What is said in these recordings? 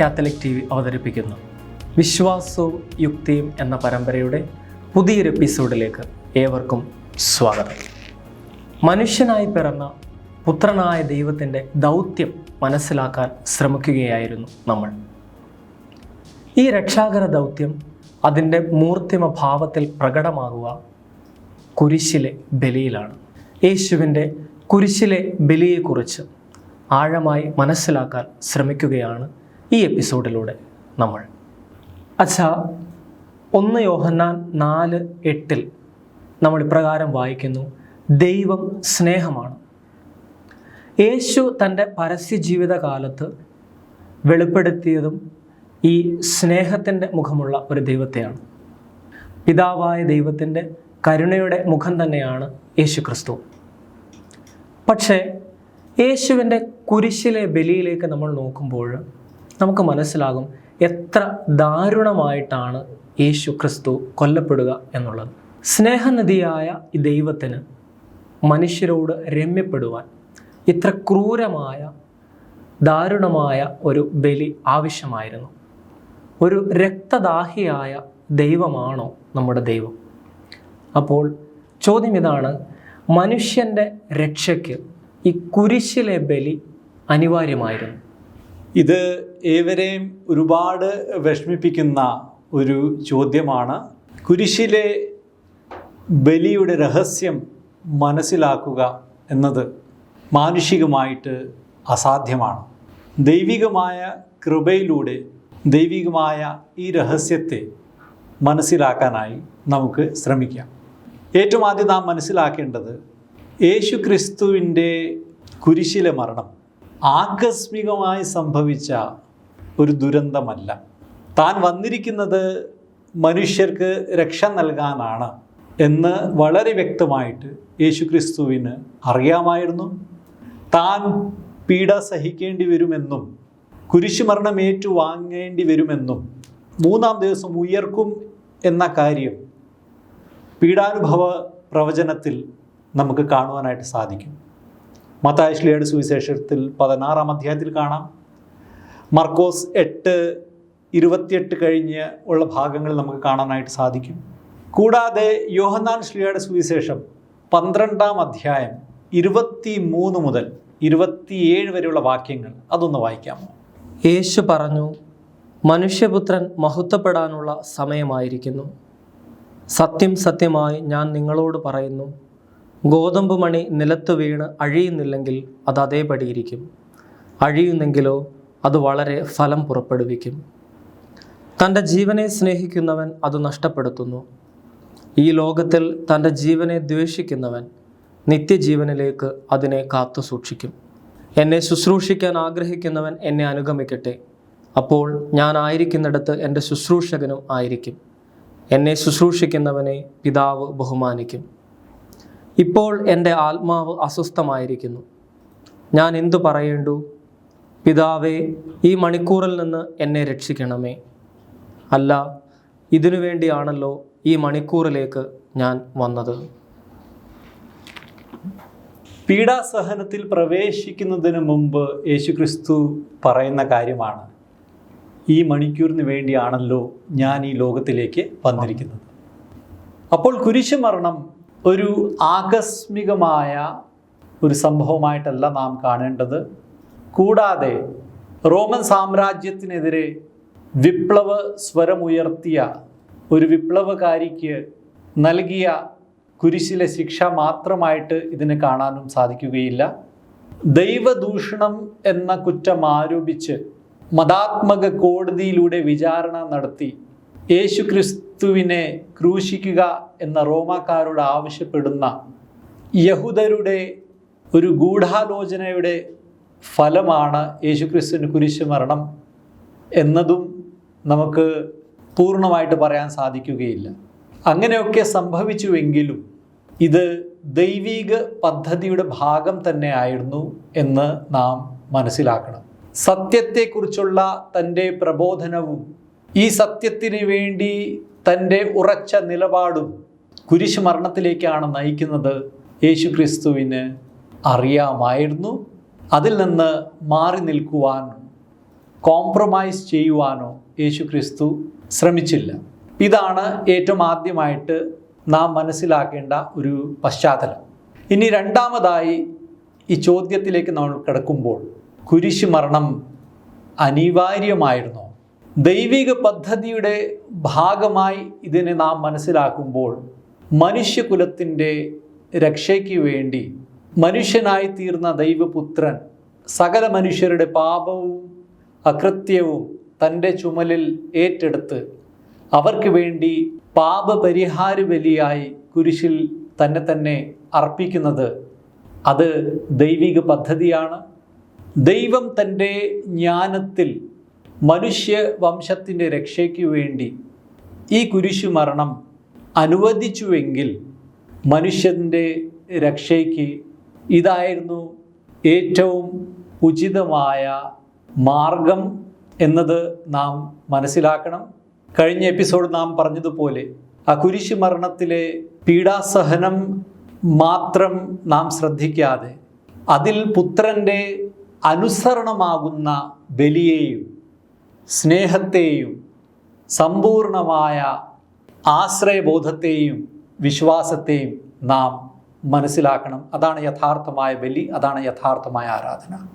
Catholic T V അവതരിപ്പിക്കുന്നു. വിശ്വാസവും യുക്തിയും എന്ന പരമ്പരയുടെ പുതിയൊരു എപ്പിസോഡിലേക്ക് ഏവർക്കും സ്വാഗതം. മനുഷ്യനായി പിറന്ന പുത്രനായ ദൈവത്തിന്റെ ദൗത്യം മനസ്സിലാക്കാൻ ശ്രമിക്കുകയായിരുന്നു നമ്മൾ. ഈ രക്ഷാകര ദൗത്യം അതിന്റെ മൂർത്തിമ ഭാവത്തിൽ പ്രകടമാകുക കുരിശിലെ ബലിയിലാണ്. യേശുവിന്റെ കുരിശിലെ ബലിയെക്കുറിച്ച് ആഴമായി മനസ്സിലാക്കാൻ ശ്രമിക്കുകയാണ് ഈ എപ്പിസോഡിലൂടെ നമ്മൾ അച്ഛാ ഒന്ന് യോഹന്നാൻ നാല് എട്ടിൽ നമ്മൾ ഇപ്രകാരം വായിക്കുന്നു. ദൈവം സ്നേഹമാണ്. യേശു തന്റെ പരസ്യ ജീവിതകാലത്ത് വെളിപ്പെടുത്തിയതും ഈ സ്നേഹത്തിന്റെ മുഖമുള്ള ഒരു ദൈവത്തെയാണ്. പിതാവായ ദൈവത്തിന്റെ കരുണയുടെ മുഖം തന്നെയാണ് യേശു ക്രിസ്തു പക്ഷേ യേശുവിന്റെ കുരിശിലെ ബലിയിലേക്ക് നമ്മൾ നോക്കുമ്പോൾ നമുക്ക് മനസ്സിലാകും എത്ര ദാരുണമായിട്ടാണ് യേശു ക്രിസ്തു കൊല്ലപ്പെടുക എന്നുള്ളത്. സ്നേഹനദിയായ ദൈവത്തിന് മനുഷ്യരോട് രമ്യപ്പെടുവാൻ ഇത്ര ക്രൂരമായ ദാരുണമായ ഒരു ബലി ആവശ്യമായിരുന്നു. ഒരു രക്തദാഹിയായ ദൈവമാണോ നമ്മുടെ ദൈവം? അപ്പോൾ ചോദ്യം ഇതാണ് മനുഷ്യന്റെ രക്ഷയ്ക്ക് ഈ കുരിശിലെ ബലി അനിവാര്യമായിരുന്നു. ഇത് ഏവരെയും ഒരുപാട് വിഷമിപ്പിക്കുന്ന ഒരു ചോദ്യമാണ്. കുരിശിലെ ബലിയുടെ രഹസ്യം മനസ്സിലാക്കുക എന്നത് മാനുഷികമായിട്ട് അസാധ്യമാണ്. ദൈവികമായ കൃപയിലൂടെ ദൈവികമായ ഈ രഹസ്യത്തെ മനസ്സിലാക്കാനായി നമുക്ക് ശ്രമിക്കാം. ഏറ്റവും ആദ്യം നാം മനസ്സിലാക്കേണ്ടത് യേശു ക്രിസ്തുവിന്റെ കുരിശിലെ മരണം. ആകസ്മികമായി സംഭവിച്ച ഒരു ദുരന്തമല്ല. താൻ വന്നിരിക്കുന്നത് മനുഷ്യർക്ക് രക്ഷ നൽകാനാണ് എന്ന് വളരെ വ്യക്തമായിട്ട് യേശു ക്രിസ്തുവിന് അറിയാമായിരുന്നു. താൻ പീഡ സഹിക്കേണ്ടി വരുമെന്നും കുരിശുമരണം ഏറ്റുവാങ്ങേണ്ടി വരുമെന്നും മൂന്നാം ദിവസം ഉയർക്കും എന്ന കാര്യം പീഡാനുഭവ പ്രവചനത്തിൽ നമുക്ക് കാണുവാനായിട്ട് സാധിക്കും. മത്താശ്ലിയുടെ സുവിശേഷത്തിൽ പതിനാറാം അധ്യായത്തിൽ കാണാം. മർക്കോസ് എട്ട് ഇരുപത്തിയെട്ട് കഴിഞ്ഞ് ഉള്ള ഭാഗങ്ങൾ നമുക്ക് കാണാനായിട്ട് സാധിക്കും. കൂടാതെ യോഹന്നാൻ ശ്ലിയുടെ സുവിശേഷം പന്ത്രണ്ടാം അധ്യായം ഇരുപത്തി മൂന്ന് മുതൽ ഇരുപത്തിയേഴ് വരെയുള്ള വാക്യങ്ങൾ അതൊന്ന് വായിക്കാമോ യേശു പറഞ്ഞു മനുഷ്യപുത്രൻ മഹത്വപ്പെടാനുള്ള സമയമായിരിക്കുന്നു. സത്യം സത്യമായി ഞാൻ നിങ്ങളോട് പറയുന്നു. ഗോതമ്പ് മണി നിലത്ത് വീണ് അഴിയുന്നില്ലെങ്കിൽ അത് അതേപടിയിരിക്കും അഴിയുന്നെങ്കിലോ അത് വളരെ ഫലം പുറപ്പെടുവിക്കും. തന്റെ ജീവനെ സ്നേഹിക്കുന്നവൻ അത് നഷ്ടപ്പെടുത്തുന്നു. ഈ ലോകത്തിൽ തന്റെ ജീവനെ ദ്വേഷിക്കുന്നവൻ നിത്യജീവനിലേക്ക് അതിനെ കാത്തു സൂക്ഷിക്കും. എന്നെ ശുശ്രൂഷിക്കാൻ ആഗ്രഹിക്കുന്നവൻ എന്നെ അനുഗമിക്കട്ടെ. അപ്പോൾ ഞാൻ ആയിരിക്കുന്നിടത്ത് എന്റെ ശുശ്രൂഷകനും ആയിരിക്കും. എന്നെ ശുശ്രൂഷിക്കുന്നവനെ പിതാവ് ബഹുമാനിക്കും. ഇപ്പോൾ എന്റെ ആത്മാവ് അസ്വസ്ഥമായിരിക്കുന്നു. ഞാൻ എന്തു പറയേണ്ടു? പിതാവേ ഈ മണിക്കൂറിൽ നിന്ന് എന്നെ രക്ഷിക്കണമേ. അല്ല ഇതിനു വേണ്ടിയാണല്ലോ ഈ മണിക്കൂറിലേക്ക് ഞാൻ വന്നത്. പീഡാസഹനത്തിൽ പ്രവേശിക്കുന്നതിന് മുമ്പ് യേശുക്രിസ്തു പറയുന്ന കാര്യമാണ് ഈ മണിക്കൂറിന് വേണ്ടിയാണല്ലോ ഞാൻ ഈ ലോകത്തിലേക്ക് വന്നിരിക്കുന്നത്. അപ്പോൾ കുരിശുമരണം ഒരു ആകസ്മികമായ ഒരു സംഭവമായിട്ടല്ല നാം കാണേണ്ടത്. കൂടാതെ റോമൻ സാമ്രാജ്യത്തിനെതിരെ വിപ്ലവ സ്വരമുയർത്തിയ ഒരു വിപ്ലവകാരിക്ക് നൽകിയ കുരിശിലെ ശിക്ഷ മാത്രമായിട്ട് ഇതിനെ കാണാനും സാധിക്കുകയില്ല. ദൈവദൂഷണം എന്ന കുറ്റം ആരോപിച്ച് മതാത്മക കോടതിയിലൂടെ വിചാരണ നടത്തി യേശു ക്രിസ്തുവിനെ ക്രൂശിക്കുക എന്ന റോമാക്കാരോട് ആവശ്യപ്പെടുന്ന യഹൂദരുടെ ഒരു ഗൂഢാലോചനയുടെ ഫലമാണ് യേശുക്രിസ്തുവിന് കുരിശ് മരണം എന്നതും നമുക്ക് പൂർണമായിട്ട് പറയാൻ സാധിക്കുകയില്ല. അങ്ങനെയൊക്കെ സംഭവിച്ചുവെങ്കിലും ഇത് ദൈവീക പദ്ധതിയുടെ ഭാഗം തന്നെ ആയിരുന്നു എന്ന് നാം മനസ്സിലാക്കണം. സത്യത്തെക്കുറിച്ചുള്ള തന്റെ പ്രബോധനവും ഈ സത്യത്തിന് വേണ്ടി തന്റെ ഉറച്ച നിലപാടും കുരിശ് മരണത്തിലേക്കാണ് നയിക്കുന്നത് യേശു ക്രിസ്തുവിന് അറിയാമായിരുന്നു. അതിൽ നിന്ന് മാറി നിൽക്കുവാൻ കോംപ്രമൈസ് ചെയ്യുവാനോ യേശു ക്രിസ്തു ശ്രമിച്ചില്ല. ഇതാണ് ഏറ്റവും ആദ്യമായിട്ട് നാം മനസ്സിലാക്കേണ്ട ഒരു പശ്ചാത്തലം. ഇനി രണ്ടാമതായി ഈ ചോദ്യത്തിലേക്ക് നമ്മൾ കിടക്കുമ്പോൾ കുരിശ് മരണം അനിവാര്യമായിരുന്നോ? ദൈവിക പദ്ധതിയുടെ ഭാഗമായി ഇതിനെ നാം മനസ്സിലാക്കുമ്പോൾ മനുഷ്യകുലത്തിന്റെ രക്ഷയ്ക്ക് വേണ്ടി മനുഷ്യനായി തീർന്ന ദൈവപുത്രൻ സകല മനുഷ്യരുടെ പാപവും അകൃത്യവും തന്റെ ചുമലിൽ ഏറ്റെടുത്ത് അവർക്ക് വേണ്ടി പാപപരിഹാര ബലിയായി കുരിശിൽ തന്നെ തന്നെ അർപ്പിക്കുന്നത് അത് ദൈവിക പദ്ധതിയാണ്. ദൈവം തന്റെ ജ്ഞാനത്തിൽ മനുഷ്യ വംശത്തിന്റെ രക്ഷയ്ക്ക് വേണ്ടി ഈ കുരിശു മരണം അനുവദിച്ചുവെങ്കിൽ മനുഷ്യന്റെ രക്ഷയ്ക്ക് ഇതായിരുന്നു ഏറ്റവും ഉചിതമായ മാർഗം എന്നത് നാം മനസ്സിലാക്കണം. കഴിഞ്ഞ എപ്പിസോഡ് നാം പറഞ്ഞതുപോലെ ആ കുരിശു മരണത്തിലെ പീഡാസഹനം മാത്രം നാം ശ്രദ്ധിക്കാതെ അതിൽ പുത്രന്റെ അനുസരണമാകുന്ന ബലിയെയും സ്നേഹത്തെയും സമ്പൂർണമായ ആശ്രയബോധത്തെയും വിശ്വാസത്തെയും നാം മനസ്സിലാക്കണം. അതാണ് യഥാർത്ഥമായ ബലി അതാണ് യഥാർത്ഥമായ ആരാധന.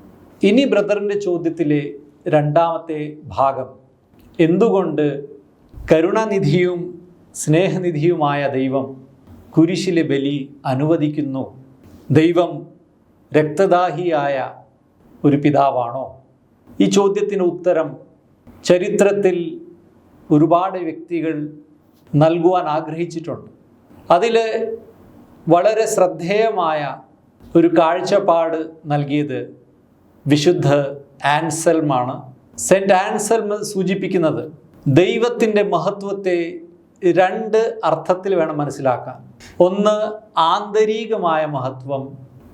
ഇനി ബ്രദറിന്റെ ചോദ്യത്തിലെ രണ്ടാമത്തെ ഭാഗം. എന്തുകൊണ്ട് കരുണാനിധിയും സ്നേഹനിധിയുമായ ദൈവം കുരിശിലെ ബലി അനുവദിക്കുന്നു? ദൈവം രക്തദാഹിയായ ഒരു പിതാവാണോ? ഈ ചോദ്യത്തിന് ഉത്തരം ചരിത്രത്തിൽ ഒരുപാട് വ്യക്തികൾ നൽകുവാൻ ആഗ്രഹിച്ചിട്ടുണ്ട്. അതിൽ വളരെ ശ്രദ്ധേയമായ ഒരു കാഴ്ചപ്പാട് നൽകിയത് വിശുദ്ധ ആൻസൽമാണ്. സെന്റ് ആൻസൽമ് സൂചിപ്പിക്കുന്നത് ദൈവത്തിന്റെ മഹത്വത്തെ രണ്ട് അർത്ഥത്തിൽ വേണം മനസ്സിലാക്കാൻ. ഒന്ന് ആന്തരികമായ മഹത്വം.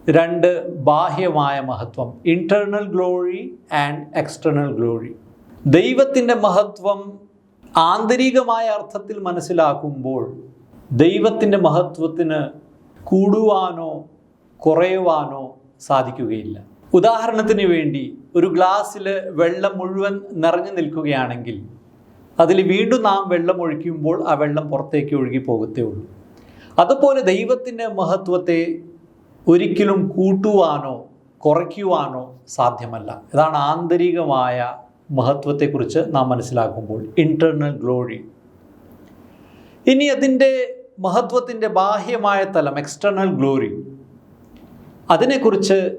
രണ്ട് ബാഹ്യമായ മഹത്വം. Internal glory and external glory ദൈവത്തിന്റെ മഹത്വം ആന്തരികമായ അർത്ഥത്തിൽ മനസ്സിലാക്കുമ്പോൾ ദൈവത്തിന്റെ മഹത്വത്തിന് കൂടുവാനോ കുറയുവാനോ സാധിക്കുകയില്ല. ഉദാഹരണത്തിന് വേണ്ടി ഒരു ഗ്ലാസ്സിൽ വെള്ളം മുഴുവൻ നിറഞ്ഞു നിൽക്കുകയാണെങ്കിൽ അതിൽ വീണ്ടും നാം വെള്ളം ഒഴിക്കുമ്പോൾ ആ വെള്ളം പുറത്തേക്ക് ഒഴുകി പോകത്തേ ഉള്ളൂ. അതുപോലെ ദൈവത്തിന്റെ മഹത്വത്തെ ഒരിക്കലും കൂട്ടുവാനോ കുറയ്ക്കുവാനോ സാധ്യമല്ല. ഇതാണ് ആന്തരികമായ മഹത്വത്തെക്കുറിച്ച് നാം മനസ്സിലാക്കുമ്പോൾ ഇന്റേർണൽ ഗ്ലോറി ഇനി അതിന്റെ മഹത്വത്തിന്റെ ബാഹ്യമായ തലം എക്സ്റ്റേർണൽ ഗ്ലോറി അതിനെക്കുറിച്ച്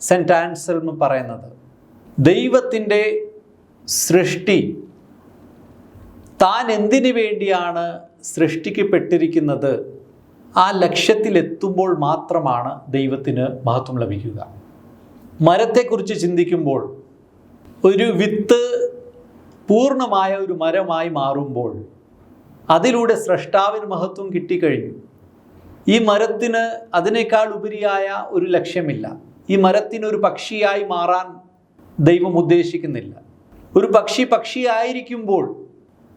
സെന്റ് ആൻസൽം പറയുന്നത് ദൈവത്തിന്റെ സൃഷ്ടി താൻ എന്തിനു വേണ്ടിയാണ് സൃഷ്ടിക്കപ്പെട്ടിരിക്കുന്നത്? ആ ലക്ഷ്യത്തിലെത്തുമ്പോൾ മാത്രമാണ് ദൈവത്തിന് മഹത്വം ലഭിക്കുക. മരത്തെക്കുറിച്ച് ചിന്തിക്കുമ്പോൾ ഒരു വിത്ത് പൂർണമായ ഒരു മരമായി മാറുമ്പോൾ അതിലൂടെ സ്രഷ്ടാവിന് മഹത്വം കിട്ടിക്കഴിഞ്ഞു. ഈ മരത്തിന് അതിനേക്കാൾ ഉപരിയായ ഒരു ലക്ഷ്യമില്ല. ഈ മരത്തിനൊരു പക്ഷിയായി മാറാൻ ദൈവം ഉദ്ദേശിക്കുന്നില്ല. ഒരു പക്ഷി പക്ഷിയായിരിക്കുമ്പോൾ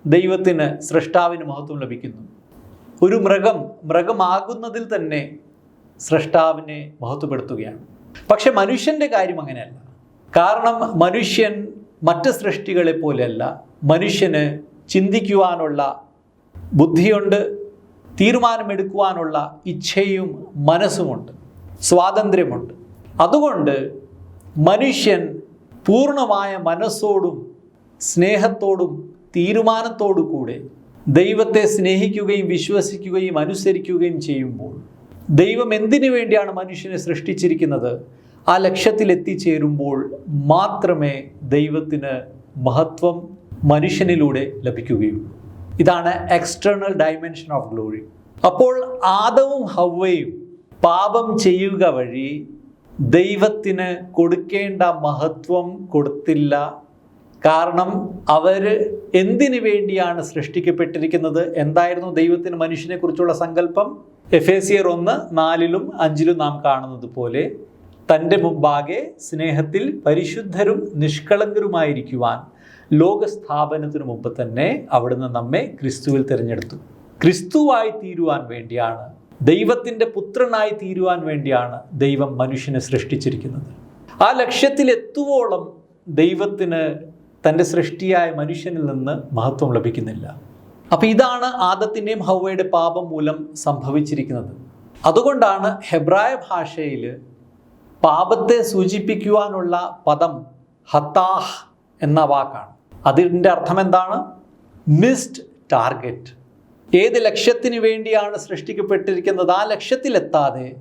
ദൈവത്തിന് സ്രഷ്ടാവിന് മഹത്വം ലഭിക്കുന്നു. ഒരു മൃഗം മൃഗമാകുന്നതിൽ തന്നെ സ്രഷ്ടാവിനെ മഹത്വപ്പെടുത്തുകയാണ്. പക്ഷെ മനുഷ്യന്റെ കാര്യം അങ്ങനെയല്ല. കാരണം മനുഷ്യൻ മറ്റ് സൃഷ്ടികളെ പോലെയല്ല. മനുഷ്യന് ചിന്തിക്കുവാനുള്ള ബുദ്ധിയുണ്ട് തീരുമാനമെടുക്കുവാനുള്ള ഇച്ഛയും മനസ്സുമുണ്ട് സ്വാതന്ത്ര്യമുണ്ട്. അതുകൊണ്ട് മനുഷ്യൻ പൂർണമായ മനസ്സോടും സ്നേഹത്തോടും തീരുമാനത്തോടു കൂടെ ദൈവത്തെ സ്നേഹിക്കുകയും വിശ്വസിക്കുകയും അനുസരിക്കുകയും ചെയ്യുമ്പോൾ ദൈവം എന്തിനു വേണ്ടിയാണ് മനുഷ്യനെ സൃഷ്ടിച്ചിരിക്കുന്നത്? ആ ലക്ഷ്യത്തിൽ എത്തിച്ചേരുമ്പോൾ മാത്രമേ ദൈവത്തിന് മഹത്വം മനുഷ്യനിലൂടെ ലഭിക്കുകയുള്ളൂ. ഇതാണ് എക്സ്റ്റേണൽ ഡയമെൻഷൻ ഓഫ് ഗ്ലോറി അപ്പോൾ ആദവും ഹവയും പാപം ചെയ്യുക വഴി ദൈവത്തിന് കൊടുക്കേണ്ട മഹത്വം കൊടുത്തില്ല. കാരണം അവർ എന്തിനു വേണ്ടിയാണ് സൃഷ്ടിക്കപ്പെട്ടിരിക്കുന്നത്? എന്തായിരുന്നു ദൈവത്തിന് മനുഷ്യനെ കുറിച്ചുള്ള സങ്കല്പം? എഫേസിയർ ഒന്ന് നാലിലും അഞ്ചിലും നാം കാണുന്നത് പോലെ തന്റെ മുമ്പാകെ സ്നേഹത്തിൽ പരിശുദ്ധരും നിഷ്കളങ്കരുമായിരിക്കുവാൻ ലോകസ്ഥാപനത്തിനു മുമ്പ് തന്നെ അവിടുന്ന് നമ്മെ ക്രിസ്തുവിൽ തിരഞ്ഞെടുത്തു. ക്രിസ്തുവായി തീരുവാൻ വേണ്ടിയാണ് ദൈവത്തിന്റെ പുത്രനായി തീരുവാൻ വേണ്ടിയാണ് ദൈവം മനുഷ്യനെ സൃഷ്ടിച്ചിരിക്കുന്നത്. ആ ലക്ഷ്യത്തിൽ എത്തുവോളം ദൈവത്തിന് തന്റെ സൃഷ്ടിയായ മനുഷ്യനിൽ നിന്ന് മഹത്വം ലഭിക്കുന്നില്ല. അപ്പോൾ ഇതാണ് ആദത്തിന്റെയും ഹൗവയുടെ പാപം മൂലം സംഭവിച്ചിരിക്കുന്നത്. അതുകൊണ്ടാണ് ഹെബ്രായ ഭാഷയിൽ പാപത്തെ സൂചിപ്പിക്കുവാനുള്ള പദം ഹത്താഹ് എന്ന വാക്കാണ്. അതിന്റെ അർത്ഥം എന്താണ്? Missed target. ഏത് ലക്ഷ്യത്തിന് വേണ്ടിയാണ് സൃഷ്ടിക്കപ്പെട്ടിരിക്കുന്നത്? ആ ലക്ഷ്യത്തിലെത്താതെ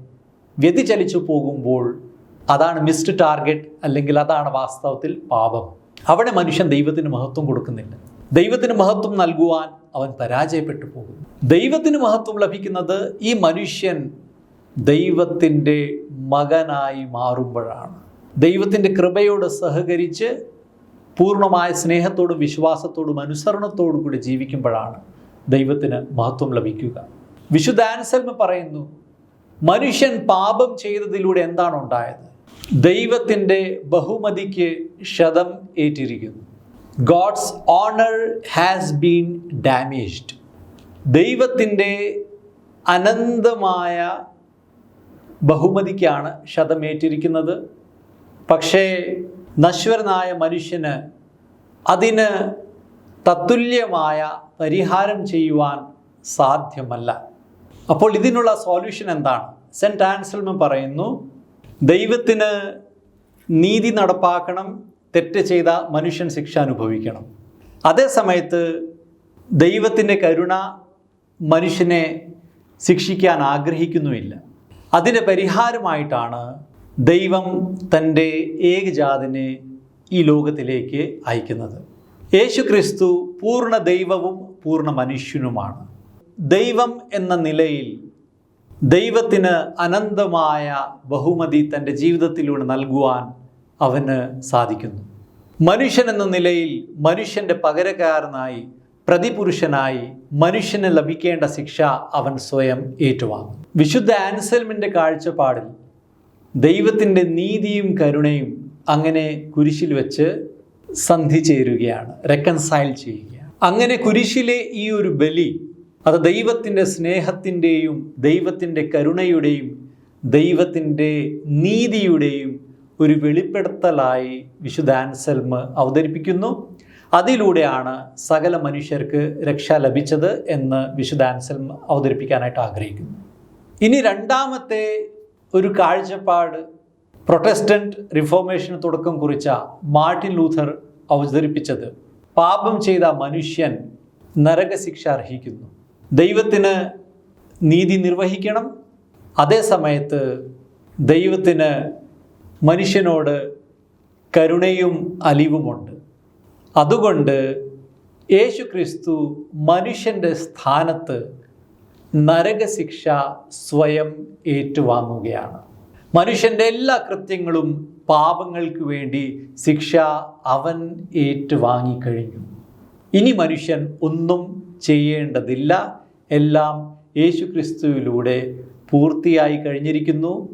വ്യതിചലിച്ചു പോകുമ്പോൾ അതാണ് മിസ്ഡ് ടാർഗറ്റ് അല്ലെങ്കിൽ അതാണ് വാസ്തവത്തിൽ പാപം. അവിടെ മനുഷ്യൻ ദൈവത്തിന് മഹത്വം കൊടുക്കുന്നില്ല. ദൈവത്തിന് മഹത്വം നൽകുവാൻ അവൻ പരാജയപ്പെട്ടു പോകുന്നു. ദൈവത്തിന് മഹത്വം ലഭിക്കുന്നത് ഈ മനുഷ്യൻ ദൈവത്തിന്റെ മകനായി മാറുമ്പോഴാണ്. ദൈവത്തിന്റെ കൃപയോട് സഹകരിച്ച് പൂർണമായ സ്നേഹത്തോടും വിശ്വാസത്തോടും അനുസരണത്തോടും കൂടി ജീവിക്കുമ്പോഴാണ് ദൈവത്തിന് മഹത്വം ലഭിക്കുക. വിശുദ്ധ ആൻസൽമ പറയുന്നു മനുഷ്യൻ പാപം ചെയ്തതിലൂടെ എന്താണ് ഉണ്ടായത്? ദൈവത്തിന്റെ ബഹുമതിക്ക് ക്ഷതം ഏറ്റിരിക്കുന്നു. God's honour has been damaged. ദൈവത്തിന്റെ അനന്തമായ ബഹുമതിക്കാണ് ശതമേറ്റിരിക്കുന്നത്. പക്ഷേ നശ്വരനായ മനുഷ്യന് അതിന് തത്തുല്യമായ പരിഹാരം ചെയ്യുവാൻ സാധ്യമല്ല. അപ്പോൾ ഇതിനുള്ള സൊല്യൂഷൻ എന്താണ്? സെന്റ് ആൻസൽമ പറയുന്നു ദൈവത്തിന് നീതി നടപ്പാക്കണം തെറ്റ് ചെയ്ത മനുഷ്യൻ ശിക്ഷ അനുഭവിക്കണം. അതേസമയത്ത് ദൈവത്തിന്റെ കരുണ മനുഷ്യനെ ശിക്ഷിക്കാൻ ആഗ്രഹിക്കുന്നുമില്ല. അതിന് പരിഹാരമായിട്ടാണ് ദൈവം തന്റെ ഏകജാതിനെ ഈ ലോകത്തിലേക്ക് അയക്കുന്നത്. യേശു ക്രിസ്തു പൂർണ ദൈവവും പൂർണ മനുഷ്യനുമാണ്. ദൈവം എന്ന നിലയിൽ ദൈവത്തിന് അനന്തമായ ബഹുമതി തന്റെ ജീവിതത്തിലൂടെ നൽകുവാൻ അവന് സാധിക്കുന്നു. മനുഷ്യൻ എന്ന നിലയിൽ മനുഷ്യന്റെ പകരക്കാരനായി പ്രതിപുരുഷനായി മനുഷ്യന് ലഭിക്കേണ്ട ശിക്ഷ അവൻ സ്വയം ഏറ്റുവാങ്ങും. വിശുദ്ധ ആൻസൽമിന്റെ കാഴ്ചപ്പാടിൽ ദൈവത്തിന്റെ നീതിയും കരുണയും അങ്ങനെ കുരിശിൽ വെച്ച് സന്ധി ചേരുകയാണ് റെക്കൺസൈൽ ചെയ്യുകയാണ്. അങ്ങനെ കുരിശിലെ ഈ ഒരു ബലി അത് ദൈവത്തിന്റെ സ്നേഹത്തിന്റെയും ദൈവത്തിന്റെ കരുണയുടെയും ദൈവത്തിന്റെ നീതിയുടെയും ഒരു വെളിപ്പെടുത്തലായി വിശുദ്ധ ആൻസൽമ് അവതരിപ്പിക്കുന്നു. അതിലൂടെയാണ് സകല മനുഷ്യർക്ക് രക്ഷ ലഭിച്ചത് എന്ന് വിശുദ്ധാൻസൽ അവതരിപ്പിക്കാനായിട്ട് ആഗ്രഹിക്കുന്നു. ഇനി രണ്ടാമത്തെ ഒരു കാഴ്ചപ്പാട് പ്രൊട്ടസ്റ്റന്റ് റിഫോർമേഷന് തുടക്കം കുറിച്ച മാർട്ടിൻ ലൂഥർ അവതരിപ്പിച്ചത് പാപം ചെയ്ത മനുഷ്യൻ നരകശിക്ഷ അർഹിക്കുന്നു. ദൈവത്തിന് നീതി നിർവഹിക്കണം. അതേസമയത്ത് ദൈവത്തിന് മനുഷ്യനോട് കരുണയും അലിവുമുണ്ട്. അതുകൊണ്ട് യേശു ക്രിസ്തു മനുഷ്യന്റെ സ്ഥാനത്ത് നരകശിക്ഷ സ്വയം ഏറ്റുവാങ്ങുകയാണ്. മനുഷ്യന്റെ എല്ലാ കൃത്യങ്ങളും പാപങ്ങൾക്ക് വേണ്ടി ശിക്ഷ അവൻ ഏറ്റുവാങ്ങിക്കഴിഞ്ഞു. ഇനി മനുഷ്യൻ ഒന്നും ചെയ്യേണ്ടതില്ല. എല്ലാം യേശു ക്രിസ്തുവിലൂടെ പൂർത്തിയായി കഴിഞ്ഞിരിക്കുന്നു.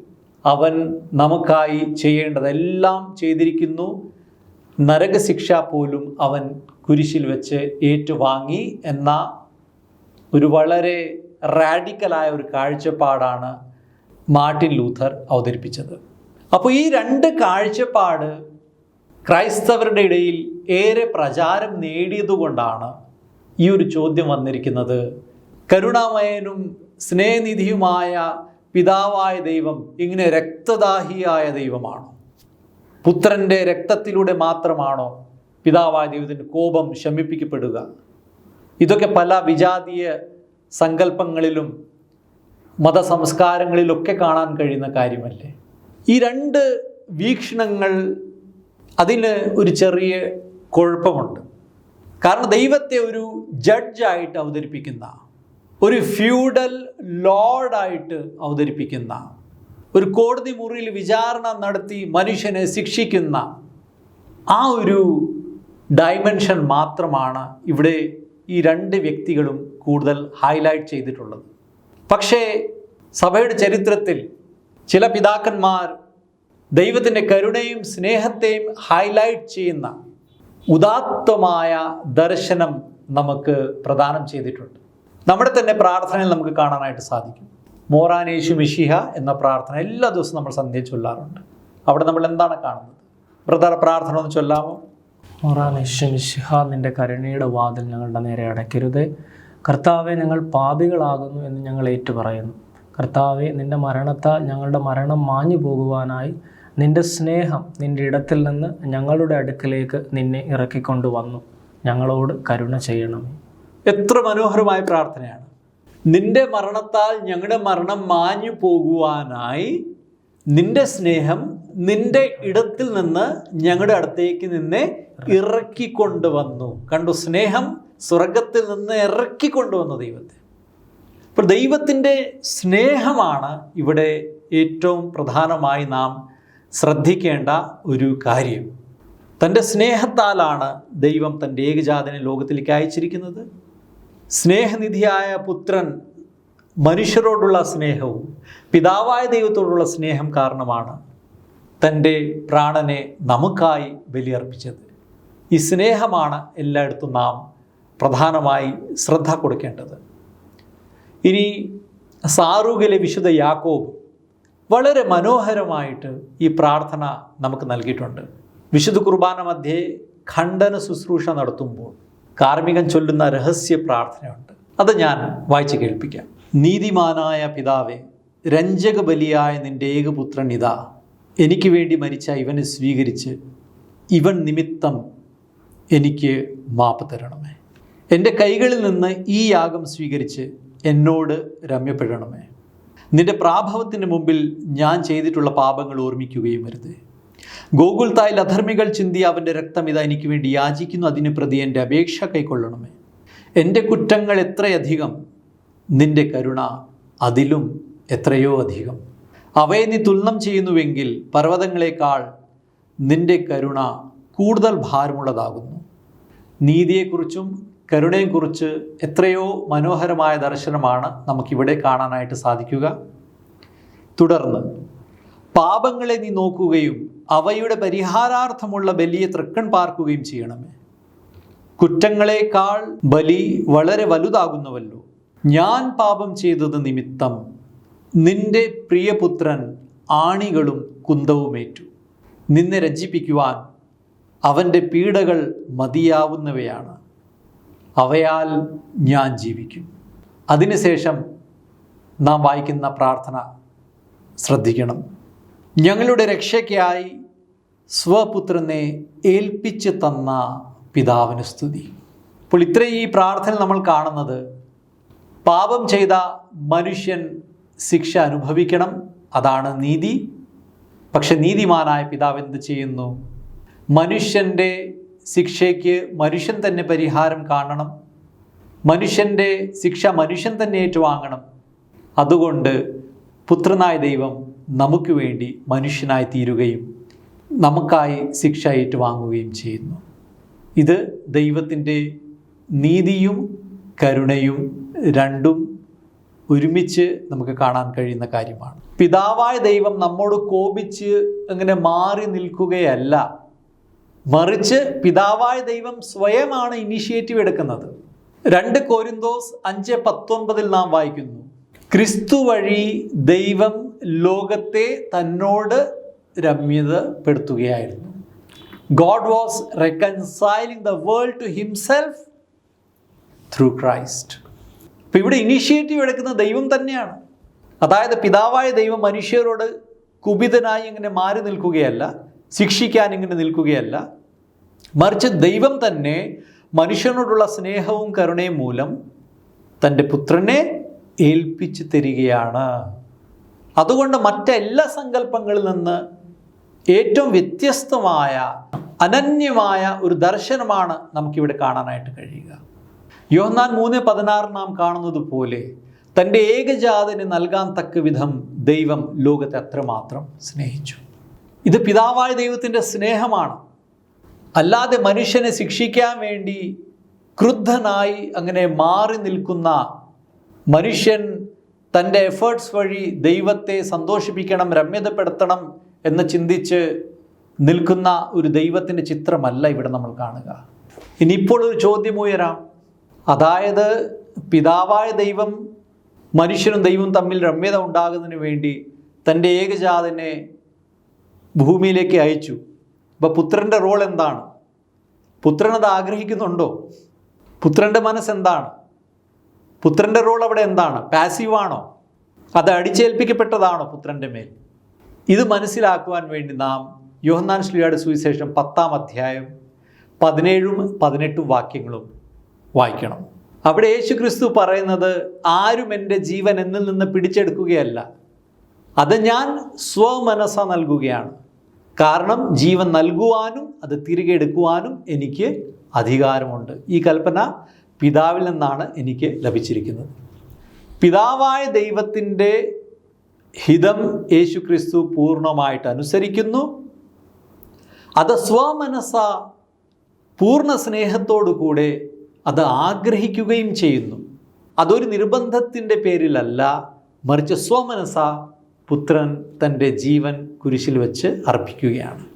അവൻ നമുക്കായി ചെയ്യേണ്ടതെല്ലാം ചെയ്തിരിക്കുന്നു. നരകശിക്ഷ പോലും അവൻ കുരിശിൽ വെച്ച് ഏറ്റുവാങ്ങി എന്ന ഒരു വളരെ റാഡിക്കലായ ഒരു കാഴ്ചപ്പാടാണ് മാർട്ടിൻ ലൂഥർ അവതരിപ്പിച്ചത്. അപ്പോൾ ഈ രണ്ട് കാഴ്ചപ്പാട് ക്രൈസ്തവരുടെ ഇടയിൽ ഏറെ പ്രചാരം നേടിയതുകൊണ്ടാണ് ഈ ഒരു ചോദ്യം വന്നിരിക്കുന്നത്. കരുണാമയനും സ്നേഹനിധിയുമായ പിതാവായ ദൈവം ഇങ്ങനെ രക്തദാഹിയായ ദൈവമാണോ? പുത്രന്റെ രക്തത്തിലൂടെ മാത്രമാണോ പിതാവായ ദൈവത്തിന്റെ കോപം ശമിപ്പിക്കപ്പെടുക. ഇതൊക്കെ പല വിജാതീയ സങ്കല്പങ്ങളിലും മതസംസ്കാരങ്ങളിലൊക്കെ കാണാൻ കഴിയുന്ന കാര്യമല്ലേ? ഈ രണ്ട് വീക്ഷണങ്ങൾ അതിന് ഒരു ചെറിയ കുഴപ്പമുണ്ട്. കാരണം ദൈവത്തെ ഒരു ജഡ്ജായിട്ട് അവതരിപ്പിക്കുന്ന ഒരു ഫ്യൂഡൽ ലോർഡായിട്ട് അവതരിപ്പിക്കുന്ന ഒരു കോടതി മുറിയിൽ വിചാരണ നടത്തി മനുഷ്യനെ ശിക്ഷിക്കുന്ന ആ ഒരു ഡയമെൻഷൻ മാത്രമാണ് ഇവിടെ ഈ രണ്ട് വ്യക്തികളും കൂടുതൽ ഹൈലൈറ്റ് ചെയ്തിട്ടുള്ളത്. പക്ഷേ സഭയുടെ ചരിത്രത്തിൽ ചില പിതാക്കന്മാർ ദൈവത്തിന്റെ കരുണയും സ്നേഹത്തെയും ഹൈലൈറ്റ് ചെയ്യുന്ന ഉദാത്തമായ ദർശനം നമുക്ക് പ്രദാനം ചെയ്തിട്ടുണ്ട്. നമ്മുടെ തന്നെ പ്രാർത്ഥനയിൽ നമുക്ക് കാണാനായിട്ട് സാധിക്കും. മോറാനേശു മിഷിഹ എന്ന പ്രാർത്ഥന എല്ലാ ദിവസവും നമ്മൾ സന്ധ്യ ചൊല്ലാറുണ്ട്. അവിടെ നമ്മൾ എന്താണ് കാണുന്നത്? ബ്രദർ പ്രാർത്ഥന ഒന്ന് ചൊല്ലാമോ? മോറാനേശു മിഷിഹ നിന്റെ കരുണയുടെ വാതിൽ ഞങ്ങളുടെ നേരെ അടയ്ക്കരുത്. കർത്താവെ ഞങ്ങൾ പാപികളാകുന്നു എന്ന് ഞങ്ങൾ ഏറ്റുപറയുന്നു. കർത്താവെ നിന്റെ മരണത്താൽ ഞങ്ങളുടെ മരണം മാഞ്ഞു പോകുവാനായി നിന്റെ സ്നേഹം നിന്റെ ഇടത്തിൽ നിന്ന് ഞങ്ങളുടെ അടുക്കിലേക്ക് നിന്നെ ഇറക്കിക്കൊണ്ടു വന്നു ഞങ്ങളോട് കരുണ ചെയ്യണം എത്ര മനോഹരമായ പ്രാർത്ഥനയാണ്. നിന്റെ മരണത്താൽ ഞങ്ങളുടെ മരണം മാഞ്ഞു പോകുവാനായി നിന്റെ സ്നേഹം നിന്റെ ഇടത്തിൽ നിന്ന് ഞങ്ങളുടെ അടുത്തേക്ക് നിന്നെ ഇറക്കിക്കൊണ്ടുവന്നു. കണ്ടു? സ്നേഹം സ്വർഗത്തിൽ നിന്ന് ഇറക്കിക്കൊണ്ടുവന്നു ദൈവത്തെ. അപ്പോൾ ദൈവത്തിന്റെ സ്നേഹമാണ് ഇവിടെ ഏറ്റവും പ്രധാനമായി നാം ശ്രദ്ധിക്കേണ്ട ഒരു കാര്യം. തന്റെ സ്നേഹത്താലാണ് ദൈവം തന്റെ ഏകജാതനെ ലോകത്തിലേക്ക് അയച്ചിരിക്കുന്നത്. സ്നേഹനിധിയായ പുത്രൻ മനുഷ്യരോടുള്ള സ്നേഹവും പിതാവായ ദൈവത്തോടുള്ള സ്നേഹം കാരണമാണ് തന്റെ പ്രാണനെ നമുക്കായി ബലിയർപ്പിച്ചത്. ഈ സ്നേഹമാണ് എല്ലായിടത്തും നാം പ്രധാനമായി ശ്രദ്ധ കൊടുക്കേണ്ടത്. ഇനി സാറൂകിലെ വിശുദ്ധ യാക്കോബ് വളരെ മനോഹരമായിട്ട് ഈ പ്രാർത്ഥന നമുക്ക് നൽകിയിട്ടുണ്ട്. വിശുദ്ധ കുർബാന മധ്യേ ഖണ്ഡന ശുശ്രൂഷ നടത്തുമ്പോൾ കാർമികൻ ചൊല്ലുന്ന രഹസ്യ പ്രാർത്ഥനയുണ്ട്. അത് ഞാൻ വായിച്ചു കേൾപ്പിക്കാം. നീതിമാനായ പിതാവെ രഞ്ജക ബലിയായ നിന്റെ ഏകപുത്രൻ ഇതാ. എനിക്ക് വേണ്ടി മരിച്ച ഇവനെ സ്വീകരിച്ച് ഇവൻ നിമിത്തം എനിക്ക് മാപ്പ് തരണമേ. എന്റെ കൈകളിൽ നിന്ന് ഈ യാഗം സ്വീകരിച്ച് എന്നോട് രമ്യപ്പെടണമേ. നിന്റെ പ്രാഭവത്തിന് മുമ്പിൽ ഞാൻ ചെയ്തിട്ടുള്ള പാപങ്ങൾ ഓർമ്മിക്കുകയും വരുത്. ഗോകുൽത്തായിൽ അധർമ്മികൾ ചിന്തി അവന്റെ രക്തം ഇതാ എനിക്ക് വേണ്ടി യാചിക്കുന്നു. അതിന് പ്രതി എന്റെ അപേക്ഷ കൈക്കൊള്ളണമേ. എന്റെ കുറ്റങ്ങൾ എത്രയധികം നിന്റെ കരുണ അതിലും എത്രയോ അധികം. അവയെ നീ തുലനം ചെയ്യുന്നുവെങ്കിൽ പർവതങ്ങളെക്കാൾ നിന്റെ കരുണ കൂടുതൽ ഭാരമുള്ളതാകുന്നു. നീതിയെക്കുറിച്ചും കരുണയെക്കുറിച്ച് എത്രയോ മനോഹരമായ ദർശനമാണ് നമുക്കിവിടെ കാണാനായിട്ട് സാധിക്കുക. തുടർന്ന് പാപങ്ങളെ നീ നോക്കുകയും അവയുടെ പരിഹാരാർത്ഥമുള്ള ബലിയെ തൃക്കൺ പാർക്കുകയും ചെയ്യണമേ. കുറ്റങ്ങളെക്കാൾ ബലി വളരെ വലുതാകുന്നുവല്ലോ. ഞാൻ പാപം ചെയ്തത് നിമിത്തം നിന്റെ പ്രിയപുത്രൻ ആണികളും കുന്തവുമേറ്റു. നിന്നെ രഞ്ജിപ്പിക്കുവാൻ അവന്റെ പീഡകൾ മതിയാവുന്നവയാണ്. അവയാൽ ഞാൻ ജീവിക്കും. അതിനുശേഷം നാം വായിക്കുന്ന പ്രാർത്ഥന ശ്രദ്ധിക്കണം. ഞങ്ങളുടെ രക്ഷയ്ക്കായി സ്വപുത്രനെ ഏൽപ്പിച്ച് തന്ന പിതാവിന് സ്തുതി. അപ്പോൾ ഇത്രയും ഈ പ്രാർത്ഥന നമ്മൾ കാണുന്നത് പാപം ചെയ്ത മനുഷ്യൻ ശിക്ഷ അനുഭവിക്കണം. അതാണ് നീതി. പക്ഷെ നീതിമാനായ പിതാവ് എന്ത് ചെയ്യുന്നു? മനുഷ്യന്റെ ശിക്ഷയ്ക്ക് മനുഷ്യൻ തന്നെ പരിഹാരം കാണണം. മനുഷ്യന്റെ ശിക്ഷ മനുഷ്യൻ തന്നെ ഏറ്റുവാങ്ങണം. അതുകൊണ്ട് പുത്രനായ ദൈവം നമുക്ക് വേണ്ടി മനുഷ്യനായി തീരുകയും നമുക്കായി ശിക്ഷ ഏറ്റുവാങ്ങുകയും ചെയ്യുന്നു. ഇത് ദൈവത്തിന്റെ നീതിയും കരുണയും രണ്ടും ഒരുമിച്ച് നമുക്ക് കാണാൻ കഴിയുന്ന കാര്യമാണ്. പിതാവായ ദൈവം നമ്മോട് കോപിച്ച് അങ്ങനെ മാറി നിൽക്കുകയല്ല. മറിച്ച് പിതാവായ ദൈവം സ്വയമാണ് ഇനിഷ്യേറ്റീവ് എടുക്കുന്നത്. രണ്ട് കോരിന്തോസ് അഞ്ച് പത്തൊൻപതിൽ നാം വായിക്കുന്നു. ക്രിസ്തു വഴി ദൈവം ലോകത്തെ തന്നോട് രമ്യതപ്പെടുത്തുകയായിരുന്നു. God was reconciling the world to himself through Christ അപ്പം ഇവിടെ ഇനീഷ്യേറ്റീവ് എടുക്കുന്ന ദൈവം തന്നെയാണ്. അതായത് പിതാവായ ദൈവം മനുഷ്യരോട് കുപിതനായി ഇങ്ങനെ മാറി നിൽക്കുകയല്ല ശിക്ഷിക്കാൻ ഇങ്ങനെ നിൽക്കുകയല്ല. മറിച്ച് ദൈവം തന്നെ മനുഷ്യനോടുള്ള സ്നേഹവും കരുണയും മൂലം തന്റെ പുത്രനെ ഏൽപ്പിച്ചു തരികയാണ്. അതുകൊണ്ട് മറ്റെല്ലാ സങ്കല്പങ്ങളിൽ നിന്ന് ഏറ്റവും വ്യത്യസ്തമായ അനന്യമായ ഒരു ദർശനമാണ് നമുക്കിവിടെ കാണാനായിട്ട് കഴിയുക. യോഹന്നാൻ മൂന്ന് പതിനാറ് നാം കാണുന്നത് പോലെ തന്റെ ഏകജാതന് നൽകാൻ തക്ക വിധം ദൈവം ലോകത്തെ അത്രമാത്രം സ്നേഹിച്ചു. ഇത് പിതാവായ ദൈവത്തിന്റെ സ്നേഹമാണ്. അല്ലാതെ മനുഷ്യനെ ശിക്ഷിക്കാൻ വേണ്ടി ക്രുദ്ധനായി അങ്ങനെ മാറി നിൽക്കുന്ന മനുഷ്യൻ തന്റെ എഫേർട്സ് വഴി ദൈവത്തെ സന്തോഷിപ്പിക്കണം രമ്യതപ്പെടുത്തണം എന്ന് ചിന്തിച്ച് നിൽക്കുന്ന ഒരു ദൈവത്തിന്റെ ചിത്രമല്ല ഇവിടെ നമ്മൾ കാണുക. ഇനിയിപ്പോൾ ഒരു ചോദ്യം ഉയരാം. അതായത് പിതാവായ ദൈവം മനുഷ്യനും ദൈവവും തമ്മിൽ രമ്യത ഉണ്ടാകുന്നതിന് വേണ്ടി തന്റെ ഏകജാതനെ ഭൂമിയിലേക്ക് അയച്ചു. അപ്പോൾ പുത്രന്റെ റോൾ എന്താണ്? പുത്രൻ അത് ആഗ്രഹിക്കുന്നുണ്ടോ? പുത്രന്റെ മനസ്സെന്താണ്? പുത്രന്റെ റോൾ അവിടെ എന്താണ്? പാസീവാണോ അത് അടിച്ചേൽപ്പിക്കപ്പെട്ടതാണോ പുത്രന്റെ മേൽ? ഇത് മനസ്സിലാക്കുവാൻ വേണ്ടി നാം യോഹന്നാൻ ശ്രീയുടെ സുവിശേഷം പത്താം അധ്യായം പതിനേഴും പതിനെട്ടും വാക്യങ്ങളും വായിക്കണം. അവിടെ യേശു ക്രിസ്തു പറയുന്നത് ആരും എന്റെ ജീവൻ എന്നിൽ നിന്ന് പിടിച്ചെടുക്കുകയല്ല. അത് ഞാൻ സ്വമനസ നൽകുകയാണ്. കാരണം ജീവൻ നൽകുവാനും അത് തിരികെ എടുക്കുവാനും എനിക്ക് അധികാരമുണ്ട്. ഈ കൽപ്പന പിതാവിൽ നിന്നാണ് എനിക്ക് ലഭിച്ചിരിക്കുന്നത്. പിതാവായ ദൈവത്തിന്റെ ഹിതം യേശു ക്രിസ്തു പൂർണമായിട്ട് അനുസരിക്കുന്നു. അത് സ്വമനസ പൂർണ സ്നേഹത്തോടു കൂടെ അത് ആഗ്രഹിക്കുകയും ചെയ്യുന്നു. അതൊരു നിർബന്ധത്തിന്റെ പേരിലല്ല മറിച്ച് സ്വമനസ പുത്രൻ തന്റെ ജീവൻ കുരിശിൽ വെച്ച് അർപ്പിക്കുകയാണ്.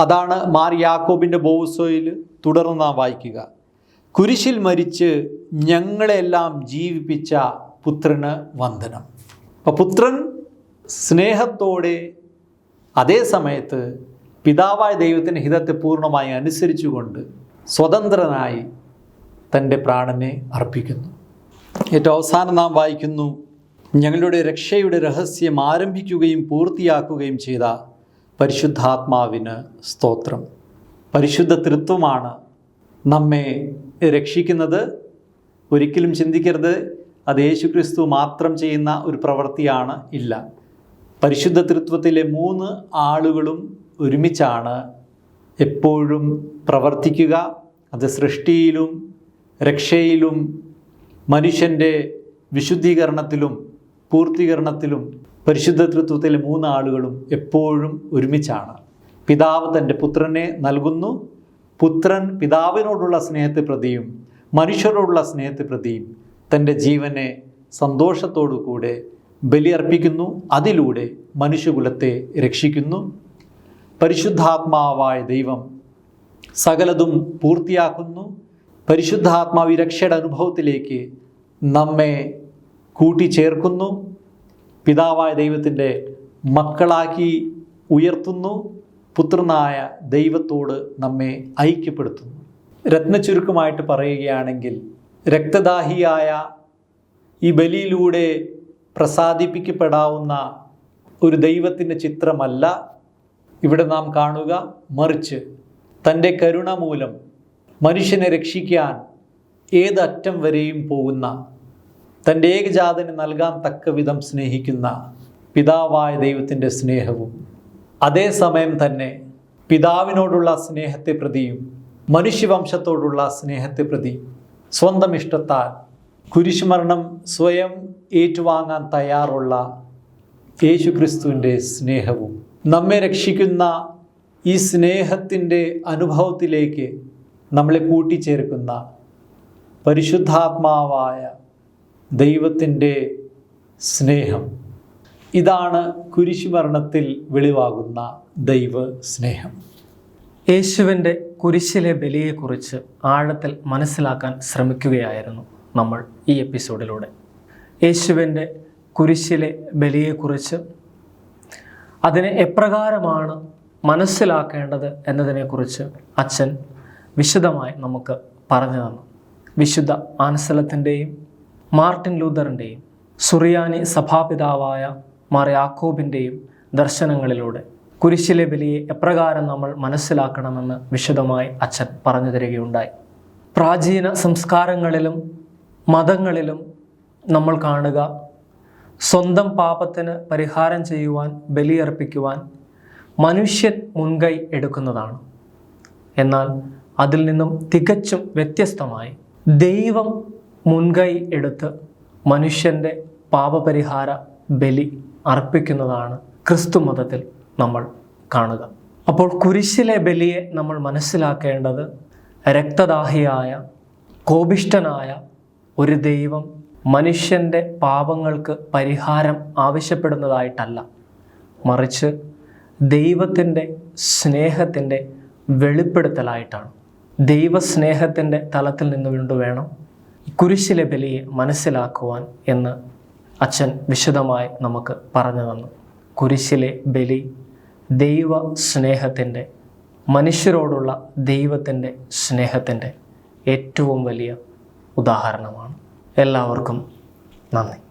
അതാണ് മാർ യാക്കോബിന്റെ ബോവുസോയിൽ തുടർന്ന് നാം വായിക്കുക. കുരിശിൽ മരിച്ച് ഞങ്ങളെല്ലാം ജീവിപ്പിച്ച പുത്രന് വന്ദനം. അപ്പം പുത്രൻ സ്നേഹത്തോടെ അതേ സമയത്ത് പിതാവായ ദൈവത്തിന്റെ ഹിതത്തെ പൂർണമായി അനുസരിച്ചുകൊണ്ട് സ്വതന്ത്രനായി തന്റെ പ്രാണനെ അർപ്പിക്കുന്നു. ഏറ്റവും അവസാനം നാം വായിക്കുന്നു ഞങ്ങളുടെ രക്ഷയുടെ രഹസ്യം ആരംഭിക്കുകയും പൂർത്തിയാക്കുകയും ചെയ്ത പരിശുദ്ധാത്മാവിന് സ്തോത്രം. പരിശുദ്ധ തൃത്വമാണ് നമ്മെ രക്ഷിക്കുന്നത് ഒരിക്കലും ചിന്തിക്കരുത്. അത് യേശുക്രിസ്തു മാത്രം ചെയ്യുന്ന ഒരു പ്രവൃത്തിയാണ് ഇല്ല. പരിശുദ്ധ തൃത്വത്തിലെ മൂന്ന് ആളുകളും ഒരുമിച്ചാണ് എപ്പോഴും പ്രവർത്തിക്കുക. അത് സൃഷ്ടിയിലും രക്ഷയിലും മനുഷ്യന്റെ വിശുദ്ധീകരണത്തിലും പൂർത്തീകരണത്തിലും പരിശുദ്ധ തൃത്വത്തിലെ മൂന്ന് ആളുകളും എപ്പോഴും ഒരുമിച്ചാണ്. പിതാവ് തന്റെ പുത്രനെ നൽകുന്നു പുത്രൻ പിതാവിനോടുള്ള സ്നേഹത്തെ പ്രതിയും മനുഷ്യരോടുള്ള സ്നേഹത്തെ പ്രതിയും തന്റെ ജീവനെ സന്തോഷത്തോടു കൂടെ ബലിയർപ്പിക്കുന്നു. അതിലൂടെ മനുഷ്യകുലത്തെ രക്ഷിക്കുന്നു. പരിശുദ്ധാത്മാവായ ദൈവം സകലതും പൂർത്തിയാക്കുന്നു. പരിശുദ്ധാത്മാവ് ഈ രക്ഷയുടെ അനുഭവത്തിലേക്ക് നമ്മെ കൂട്ടിച്ചേർക്കുന്നു. പിതാവായ ദൈവത്തിന്റെ മക്കളാക്കി ഉയർത്തുന്നു. പുത്രനായ ദൈവത്തോട് നമ്മെ ഐക്യപ്പെടുത്തുന്നു. രത്നചുരുക്കമായിട്ട് പറയുകയാണെങ്കിൽ രക്തദാഹിയായ ഈ ബലിയിലൂടെ പ്രസാദിപ്പിക്കപ്പെടാവുന്ന ഒരു ദൈവത്തിന്റെ ചിത്രമല്ല. ഇവിടെ നാം കാണുക മറിച്ച് തന്റെ കരുണ മൂലം മനുഷ്യനെ രക്ഷിക്കാൻ ഏതറ്റം വരെയും പോകുന്ന തന്റെ ഏകജാതന് നൽകാൻ തക്കവിധം സ്നേഹിക്കുന്ന പിതാവായ ദൈവത്തിന്റെ സ്നേഹവും അതേസമയം തന്നെ പിതാവിനോടുള്ള സ്നേഹത്തെ പ്രതിയും മനുഷ്യവംശത്തോടുള്ള സ്നേഹത്തെ പ്രതി സ്വന്തം ഇഷ്ടത്താൽ കുരിശുമരണം സ്വയം ഏറ്റുവാങ്ങാൻ തയ്യാറുള്ള യേശുക്രിസ്തുവിന്റെ സ്നേഹവും നമ്മെ രക്ഷിക്കുന്ന ഈ സ്നേഹത്തിന്റെ അനുഭവത്തിലേക്ക് നമ്മളെ കൂട്ടിച്ചേർക്കുന്ന പരിശുദ്ധാത്മാവായ ദൈവത്തിന്റെ സ്നേഹം. ഇതാണ് കുരിശുമരണത്തിൽ വെളിവാകുന്ന ദൈവ സ്നേഹം യേശുവിന്റെ കുരിശിലെ ബലിയെക്കുറിച്ച് ആഴത്തിൽ മനസ്സിലാക്കാൻ ശ്രമിക്കുകയായിരുന്നു നമ്മൾ ഈ എപ്പിസോഡിലൂടെ. യേശുവിന്റെ കുരിശിലെ ബലിയെക്കുറിച്ച് അതിനെ എപ്രകാരമാണ് മനസ്സിലാക്കേണ്ടത് എന്നതിനെക്കുറിച്ച് അച്ഛൻ വിശദമായി നമുക്ക് പറഞ്ഞു തന്നു. വിശുദ്ധ ആൻസലത്തിന്റെയും മാർട്ടിൻ ലൂതറിന്റെയും സുറിയാനി സഭാപിതാവായ മാർ യാക്കോബിന്റെയും ദർശനങ്ങളിലൂടെ. കുരിശിലെ ബലിയെ എപ്രകാരം നമ്മൾ മനസ്സിലാക്കണമെന്ന് വിശദമായി അച്ഛൻ പറഞ്ഞു തരികയുണ്ടായി. പ്രാചീന സംസ്കാരങ്ങളിലും മതങ്ങളിലും നമ്മൾ കാണുക സ്വന്തം പാപത്തിന് പരിഹാരം ചെയ്യുവാൻ ബലിയർപ്പിക്കുവാൻ മനുഷ്യൻ മുൻകൈ എടുക്കുന്നതാണ്. എന്നാൽ അതിൽ നിന്നും തികച്ചും വ്യത്യസ്തമായി ദൈവം മുൻകൈ എടുത്ത് മനുഷ്യന്റെ പാപപരിഹാര ബലി അർപ്പിക്കുന്നതാണ് ക്രിസ്തു മതത്തിൽ നമ്മൾ കാണുക. അപ്പോൾ കുരിശിലെ ബലിയെ നമ്മൾ മനസ്സിലാക്കേണ്ടത് രക്തദാഹിയായ കോപിഷ്ടനായ ഒരു ദൈവം മനുഷ്യന്റെ പാപങ്ങൾക്ക് പരിഹാരം ആവശ്യപ്പെടുന്നതായിട്ടല്ല. മറിച്ച് ദൈവത്തിന്റെ സ്നേഹത്തിന്റെ വെളിപ്പെടുത്തലായിട്ടാണ്. ദൈവസ്നേഹത്തിന്റെ തലത്തിൽ നിന്നുകൊണ്ട് വേണം കുരിശിലെ ബലിയെ മനസ്സിലാക്കുവാൻ എന്ന് അച്ഛൻ വിശദമായി നമുക്ക് പറഞ്ഞു തന്നു. കുരിശിലെ ബലി ദൈവ സ്നേഹത്തിന്റെ മനുഷ്യരോടുള്ള ദൈവത്തിന്റെ സ്നേഹത്തിന്റെ ഏറ്റവും വലിയ ഉദാഹരണമാണ്. എല്ലാവർക്കും നന്ദി.